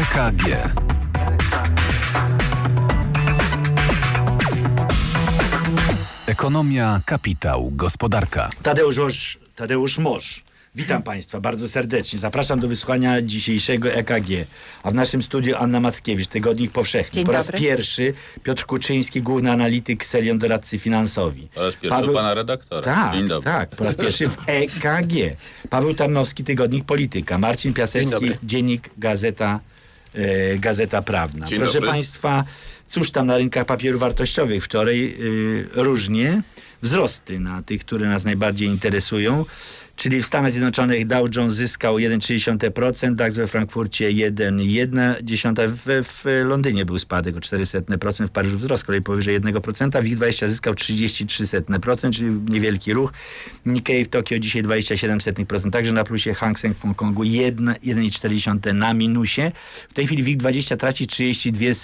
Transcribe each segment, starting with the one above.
EKG. Ekonomia, kapitał, gospodarka. Tadeusz, Mosz, Tadeusz Mosz. Witam Państwa bardzo serdecznie. Zapraszam do wysłuchania dzisiejszego EKG. A w naszym studiu Anna Mackiewicz, Tygodnik Powszechny. Dzień po raz dobry. pierwszy Piotr Kuczyński, główny analityk Serion Doradcy Finansowi. Po raz pierwszy Paweł- pana redaktora. Tak, Dzień dobry. tak, po raz pierwszy w EKG. Paweł Tarnowski, Tygodnik Polityka. Marcin Piasecki. Dziennik Gazeta, Gazeta Prawna. Dzień Proszę dobry. Państwa, cóż tam na rynkach papierów wartościowych? Wczoraj e, różnie. Wzrosty na tych, które nas najbardziej interesują. Czyli w Stanach Zjednoczonych Dow Jones zyskał 1,3%, DAX we Frankfurcie 1,1%, w, w Londynie był spadek o 0,04%, w Paryżu wzrost kolei powyżej 1%, WIG20 zyskał 33%, czyli niewielki ruch. Nikkei w Tokio dzisiaj 27%, także na plusie Hang Seng w Hongkongu 1 1,4 na minusie. W tej chwili WIG20 traci 32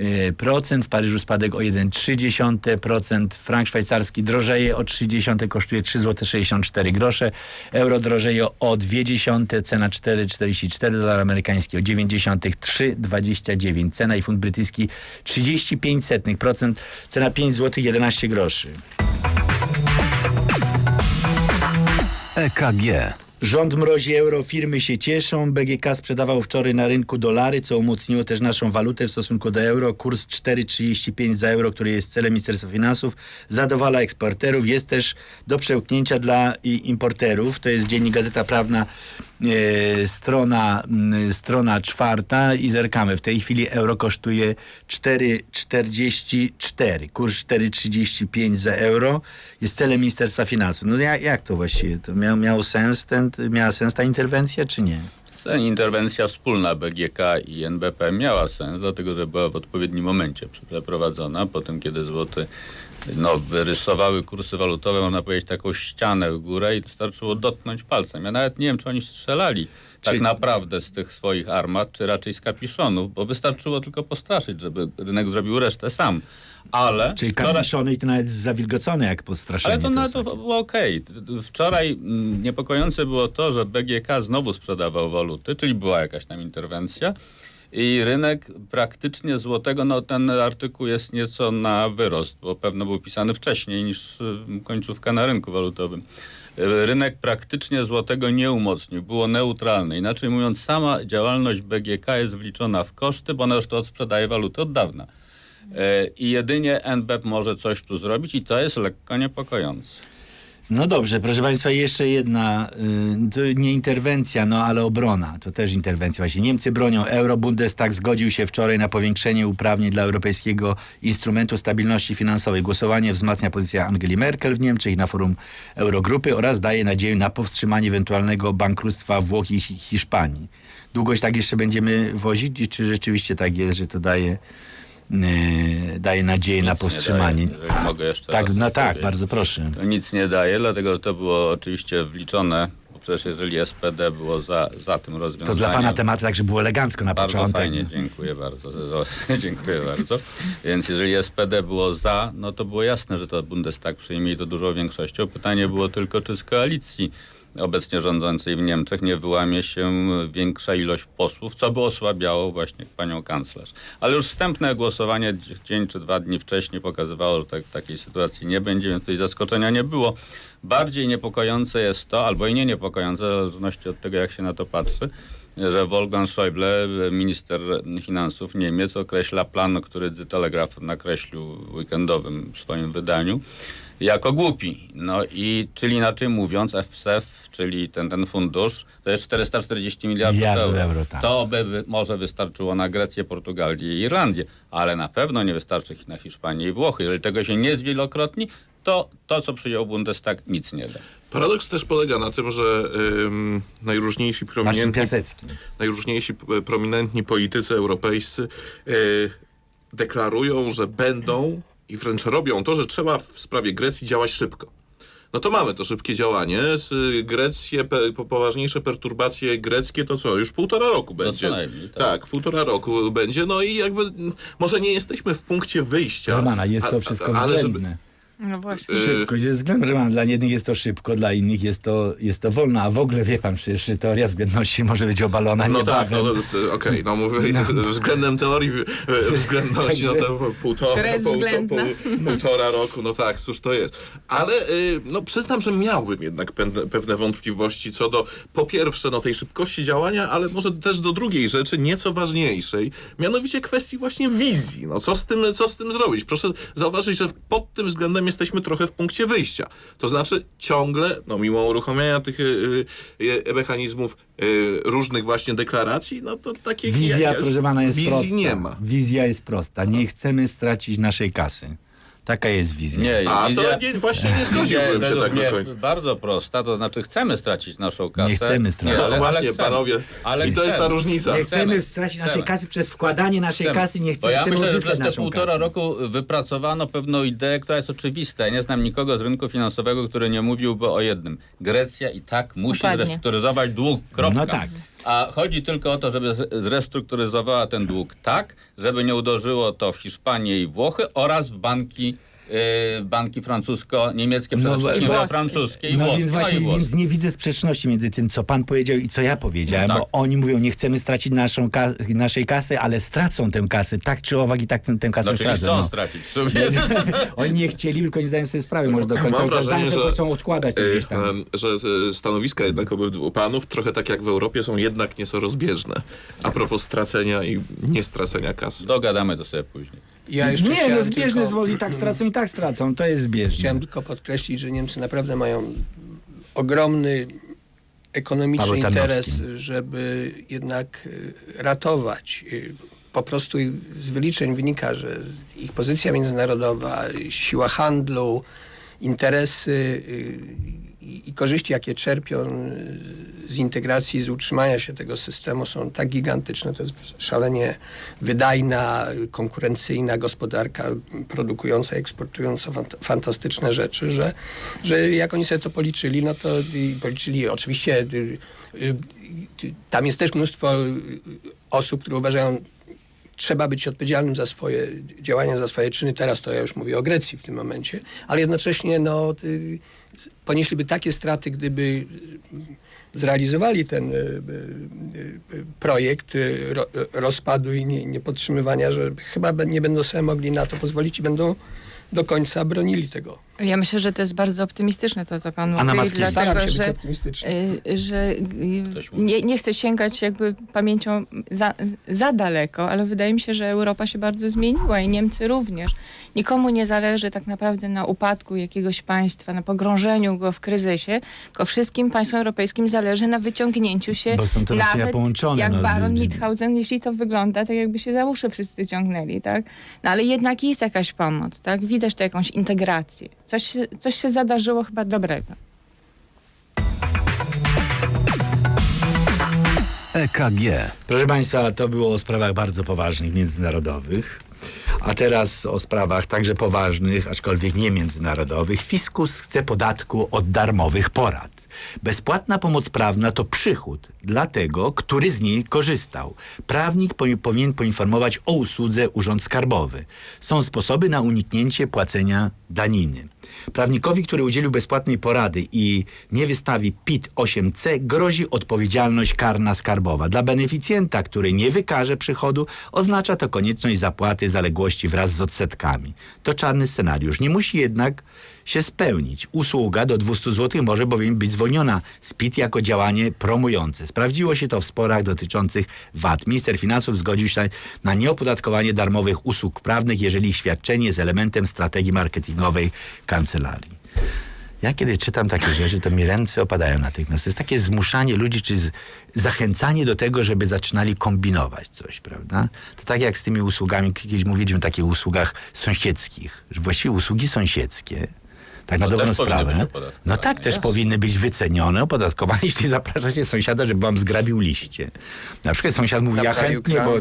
setne e, procent, w Paryżu spadek o 1,3%, frank szwajcarski drożeje o 0,3, kosztuje 3,64 grosze, euro drożeje o 0,2, cena 4,44, dolar amerykański o 90, 3,29, cena i funt brytyjski 35%, cena 5 zł 11 groszy. EKG. Rząd mrozi euro, firmy się cieszą. BGK sprzedawał wczoraj na rynku dolary, co umocniło też naszą walutę w stosunku do euro. Kurs 4,35 za euro, który jest celem Ministerstwa Finansów, zadowala eksporterów. Jest też do przełknięcia dla importerów. To jest dziennik Gazeta Prawna, e, strona, m, strona czwarta i zerkamy. W tej chwili euro kosztuje 4,44. Kurs 4,35 za euro jest celem Ministerstwa Finansów. No jak, jak to właściwie? To miał, miał sens ten, miała sens ta interwencja, czy nie? Interwencja wspólna BGK i NBP miała sens, dlatego że była w odpowiednim momencie przeprowadzona, po tym kiedy złoty no, wyrysowały kursy walutowe, można powiedzieć, taką ścianę w górę i wystarczyło dotknąć palcem. Ja nawet nie wiem, czy oni strzelali tak Czyli- naprawdę z tych swoich armat, czy raczej z kapiszonów, bo wystarczyło tylko postraszyć, żeby rynek zrobił resztę sam. Ale Czyli kapiszony i to nawet zawilgocone jak podstraszenie. Ale to, na to było okej. Wczoraj mm, niepokojące było to, że BGK znowu sprzedawał waluty, czyli była jakaś tam interwencja. I rynek praktycznie złotego, no ten artykuł jest nieco na wyrost, bo pewno był pisany wcześniej niż y, końcówka na rynku walutowym. Rynek praktycznie złotego nie umocnił, było neutralne. Inaczej mówiąc, sama działalność BGK jest wliczona w koszty, bo ona już to odsprzedaje waluty od dawna. E, I jedynie NBP może coś tu zrobić i to jest lekko niepokojące. No dobrze, proszę Państwa, jeszcze jedna, y, nie interwencja, no ale obrona, to też interwencja. Właśnie Niemcy bronią euro, Bundestag zgodził się wczoraj na powiększenie uprawnień dla Europejskiego Instrumentu Stabilności Finansowej. Głosowanie wzmacnia pozycję Angeli Merkel w Niemczech na forum Eurogrupy oraz daje nadzieję na powstrzymanie ewentualnego bankructwa Włoch i Hi- Hiszpanii. Długość tak jeszcze będziemy wozić, czy rzeczywiście tak jest, że to daje, daje nadzieję na Nic nie powstrzymanie? daje, mogę jeszcze Tak, no tak, bardzo proszę. To nic nie daje, dlatego że to było oczywiście wliczone, bo przecież jeżeli SPD było za, za tym To rozwiązaniem... dla pana temat tak, że było elegancko na Bardzo początek. fajnie, dziękuję bardzo. dziękuję bardzo. Więc jeżeli SPD było za, no to było jasne, że to Bundestag przyjmie i to dużą większością. Pytanie było tylko, czy z koalicji obecnie rządzącej w Niemczech nie wyłamie się większa ilość posłów, co by osłabiało właśnie panią kanclerz. Ale już wstępne głosowanie dzień czy dwa dni wcześniej pokazywało, że tak, takiej sytuacji nie będzie, więc tutaj zaskoczenia nie było. Bardziej niepokojące jest to, albo i nie niepokojące, w zależności od tego, jak się na to patrzy, że Wolfgang Schäuble, minister finansów Niemiec, określa plan, który The Telegraph nakreślił w weekendowym swoim wydaniu, jako głupi. No i, czyli inaczej mówiąc, FSF, czyli ten, ten fundusz, to jest 440 miliardów euro. euro, tak. To by wy, może wystarczyło na Grecję, Portugalię i Irlandię, ale na pewno nie wystarczy na Hiszpanię i Włochy. Jeżeli tego się nie zwielokrotni, to to, co przyjął Bundestag, nic nie da. Paradoks też polega na tym, że ym, najróżniejsi prominentni, najróżniejsi prominentni politycy europejscy y, deklarują, że będą i wręcz robią to, że trzeba w sprawie Grecji działać szybko. No to mamy to szybkie działanie. Z y, Grecję, pe, po- poważniejsze perturbacje greckie to co? Już półtora roku będzie. co najmniej, tak. tak, półtora roku będzie. No i jakby może nie jesteśmy w punkcie wyjścia. Romana, jest to a- wszystko a- ale żeby, względne. No właśnie. Szybko, ze względu, że mam, dla jednych jest to szybko, dla innych jest to, jest to wolno, a w ogóle wie pan, przecież teoria względności może być obalona No tak, niebawem. no, to- to- okej, no mówię, względem teorii względności, no to półtora, jest pół, półtora roku, no tak, cóż to jest. Ale y, no przyznam, że miałbym jednak pewne, pewne wątpliwości co do po pierwsze no tej szybkości działania, ale może też do drugiej rzeczy, nieco ważniejszej, mianowicie kwestii właśnie wizji. No co z tym, co z tym zrobić? Proszę zauważyć, że pod tym względem jesteśmy trochę w punkcie wyjścia. To znaczy ciągle, no mimo uruchomienia tych y, y, y, mechanizmów y, różnych właśnie deklaracji, no to takiej Wizja, jak- proszę pana, jest wizji prosta. nie ma. Wizja jest prosta. Nie chcemy stracić naszej kasy. Taka jest wizja. Nie, A wizja- to nie, właśnie nie zgodziłbym się tak do końca. bardzo prosta, to znaczy chcemy stracić naszą kasę. Nie chcemy stracić. No ale- właśnie, ale chcemy. panowie, Ale i to jest ta chcemy. różnica. Nie chcemy Chcemy. stracić Chcemy. naszej kasy przez wkładanie naszej Chcemy. kasy, nie Bo chcemy, ja chcemy myślę, że odzyskać przez te naszą półtora kasę. roku wypracowano pewną ideę, która jest oczywista. Ja nie znam nikogo z rynku finansowego, który nie mówiłby o jednym. Grecja i tak musi zrestrukturyzować dług. Kropka. No tak. A chodzi tylko o to, żeby zrestrukturyzowała ten dług tak, żeby nie uderzyło to w Hiszpanię i Włochy oraz w banki, banki francusko-niemieckie, przede No, wszystkim włoskie. francuskie i No włoskie. więc właśnie, no i włoskie. więc nie widzę sprzeczności między tym, co pan powiedział i co ja powiedziałem, No tak. bo oni mówią, nie chcemy stracić naszą ka- naszej kasy, ale stracą tę kasę, tak czy owak i tak tę, tę kasę Znaczy nie stracą. chcą no. stracić w sumie. Oni nie chcieli, tylko nie zdają sobie sprawy, może do końca, Mam chociaż wrażenie, sobie, że, chcą odkładać to e, gdzieś tam. że e, stanowiska jednak obydwu panów, trochę tak jak w Europie, są jednak nieco rozbieżne. A propos stracenia i niestracenia kasy. Dogadamy to sobie później. Ja jeszcze Nie, no chciałem zbieżne tylko- i tak stracą, i tak stracą, to jest zbieżne. Chciałem tylko podkreślić, że Niemcy naprawdę mają ogromny ekonomiczny Paweł interes, żeby jednak y, ratować. Y, Po prostu z wyliczeń wynika, że ich pozycja międzynarodowa, y, siła handlu, interesy y, i korzyści, jakie czerpią y, z integracji, z utrzymania się tego systemu są tak gigantyczne. To jest szalenie wydajna, konkurencyjna gospodarka produkująca, eksportująca fant- fantastyczne rzeczy, że, że jak oni sobie to policzyli, no to policzyli oczywiście y, y, tam jest też mnóstwo osób, które uważają trzeba być odpowiedzialnym za swoje działania, za swoje czyny. Teraz to ja już mówię o Grecji w tym momencie, ale jednocześnie no, ponieśliby takie straty, gdyby y, zrealizowali ten y, y, projekt ro, rozpadu i nie, niepodtrzymywania, że chyba nie będą sobie mogli na to pozwolić i będą do końca bronili tego. Ja myślę, że to jest bardzo optymistyczne to, co pan Anna mówi, Mackiewicz. Staram dlatego się być że, optymistyczny. y, że y, Ktoś mówi. nie, nie chcę sięgać jakby pamięcią za, za daleko, ale wydaje mi się, że Europa się bardzo zmieniła i Niemcy również. Nikomu nie zależy tak naprawdę na upadku jakiegoś państwa, na pogrążeniu go w kryzysie, tylko wszystkim państwom europejskim zależy na wyciągnięciu się Bo są rośliny nawet połączone, jak no, baron d- Mithausen, jeśli to wygląda tak, jakby się za uszy wszyscy ciągnęli, tak? No ale jednak jest jakaś pomoc, tak? Widać tu jakąś integrację. Coś, się- coś się zadarzyło chyba dobrego. EKG. Proszę Państwa, to było o sprawach bardzo poważnych, międzynarodowych. A teraz o sprawach także poważnych, aczkolwiek nie międzynarodowych. Fiskus chce podatku od darmowych porad. Bezpłatna pomoc prawna to przychód dla tego, który z niej korzystał. Prawnik powi- powinien poinformować o usłudze Urząd Skarbowy. Są sposoby na uniknięcie płacenia daniny. Prawnikowi, który udzielił bezpłatnej porady i nie wystawi PIT 8C, grozi odpowiedzialność karna skarbowa. Dla beneficjenta, który nie wykaże przychodu, oznacza to konieczność zapłaty zaległości wraz z odsetkami. To czarny scenariusz. Nie musi jednak się spełnić. Usługa do 200 zł może bowiem być zwolniona z PIT jako działanie promujące. Sprawdziło się to w sporach dotyczących VAT. Minister Finansów zgodził się na nieopodatkowanie darmowych usług prawnych, jeżeli świadczenie jest elementem strategii marketingowej kancelarii. Ja kiedy czytam takie rzeczy, to mi ręce opadają natychmiast. To jest takie zmuszanie ludzi, czy zachęcanie do tego, żeby zaczynali kombinować coś, prawda? To tak jak z tymi usługami, kiedyś mówiliśmy o takich usługach sąsiedzkich, że właściwie usługi sąsiedzkie, tak na To dobrą też sprawę. No tak, też jasne. powinny być wycenione, opodatkowane, jeśli zapraszacie sąsiada, żeby wam zgrabił liście. Na przykład sąsiad mówi, ja chętnie, kran. bo,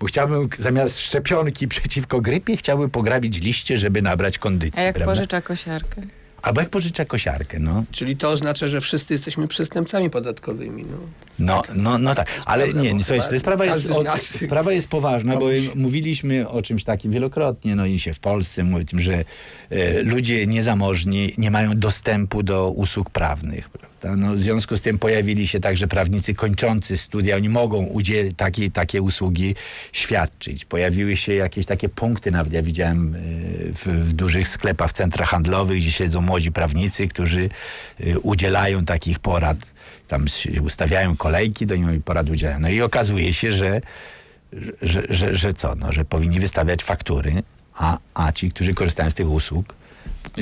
bo chciałbym zamiast szczepionki przeciwko grypie, chciałbym pograbić liście, żeby nabrać kondycji. A jak prawda? pożycza kosiarkę? Albo jak pożycza kosiarkę, no. Czyli to oznacza, że wszyscy jesteśmy przestępcami podatkowymi. No. No, no, no tak, ale prawda, nie, nie słuchajcie, sprawa jest, o, sprawa jest poważna, bo mówiliśmy o czymś takim wielokrotnie, no i się w Polsce mówi o tym, że e, ludzie niezamożni nie mają dostępu do usług prawnych? No, w związku z tym pojawili się także prawnicy kończący studia, oni mogą takie, takie usługi świadczyć. Pojawiły się jakieś takie punkty, nawet ja widziałem e, w, w dużych sklepach, w centrach handlowych, gdzie siedzą młodzi prawnicy, którzy e, udzielają takich porad tam ustawiają kolejki, do niej porad udzielają. No i okazuje się, że, że, że, że co, no, że powinni wystawiać faktury, a, a ci, którzy korzystają z tych usług,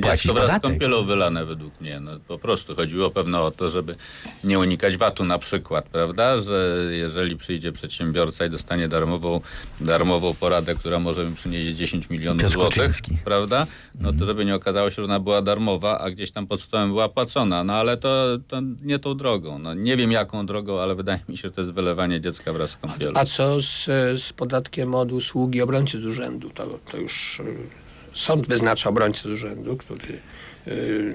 płacić Dziecko wraz z kąpielą wylane według mnie. No, po prostu chodziło pewno o to, żeby nie unikać VAT-u na przykład, prawda? Że jeżeli przyjdzie przedsiębiorca i dostanie darmową, darmową poradę, która może mu przynieść 10 milionów Piotr złotych, Kuczyński. prawda? No to żeby nie okazało się, że ona była darmowa, a gdzieś tam pod stołem była płacona. No ale to, to nie tą drogą. No, nie wiem jaką drogą, ale wydaje mi się, że to jest wylewanie dziecka wraz z kąpielą. A co z, z podatkiem od usługi obrońcy z urzędu? To, to już y, sąd wyznacza obrońcę z urzędu, który y,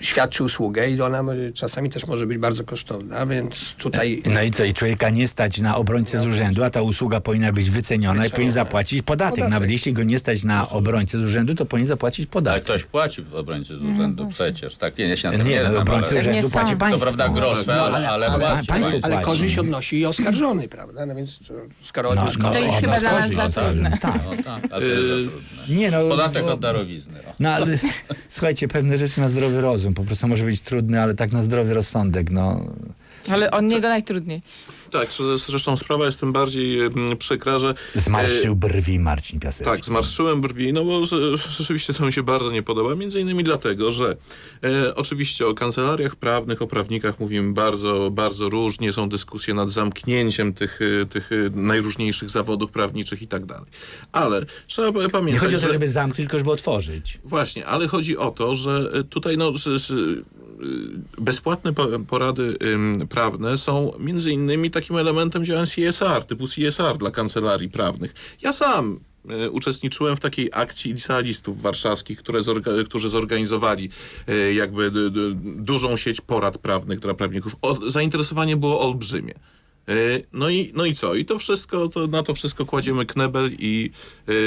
świadczy usługę i ona czasami też może być bardzo kosztowna, więc tutaj No i co, i człowieka nie stać na obrońcę z urzędu, a ta usługa powinna być wyceniona i powinien zapłacić podatek. Podatek. Nawet jeśli go nie stać na obrońcę z urzędu, to powinien zapłacić Ale podatek. ktoś płaci w obrońcy z urzędu przecież. Tak, nie, ja się Nie, nie no, znam, obrońcy ale... z urzędu płaci państwo. To prawda grosze, No, ale, ale, ale, płaci państwo państwo. ale płaci. korzyść odnosi i oskarżony, prawda? No więc skoro No, no, To jest chyba no, dla nas za no, trudne. Tak. No tak, Nie, no, Podatek bo- od darowizny. O. No ale słuchajcie, pewne rzeczy na zdrowy rozum. Po prostu może być trudne, ale tak na zdrowy rozsądek, no. Ale od niego najtrudniej. Tak, że- zresztą sprawa jest tym bardziej przykra, że... e, Zmarszył brwi Marcin Piasecki. Tak, zmarszyłem brwi, no bo rzeczywiście to mi się bardzo nie podoba. Między innymi dlatego, że e, oczywiście o kancelariach prawnych, o prawnikach mówimy bardzo, bardzo różnie. Są dyskusje nad zamknięciem tych, e, tych e, najróżniejszych zawodów prawniczych i tak dalej. Ale trzeba pa- Nie pamiętać, chodzi o to, że... żeby zamknąć, tylko żeby otworzyć. Właśnie, ale chodzi o to, że tutaj no, z, z, bezpłatne po- porady prawne są między innymi takim elementem działań CSR, typu CSR dla kancelarii prawnych. Ja sam e, uczestniczyłem w takiej akcji licealistów warszawskich, które zorga- którzy zorganizowali e, jakby dużą sieć porad prawnych dla prawników. O, zainteresowanie było olbrzymie. No i, no i co? I to wszystko, to na to wszystko kładziemy knebel i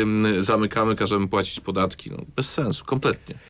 ym, zamykamy, każemy płacić podatki. No, bez sensu, kompletnie.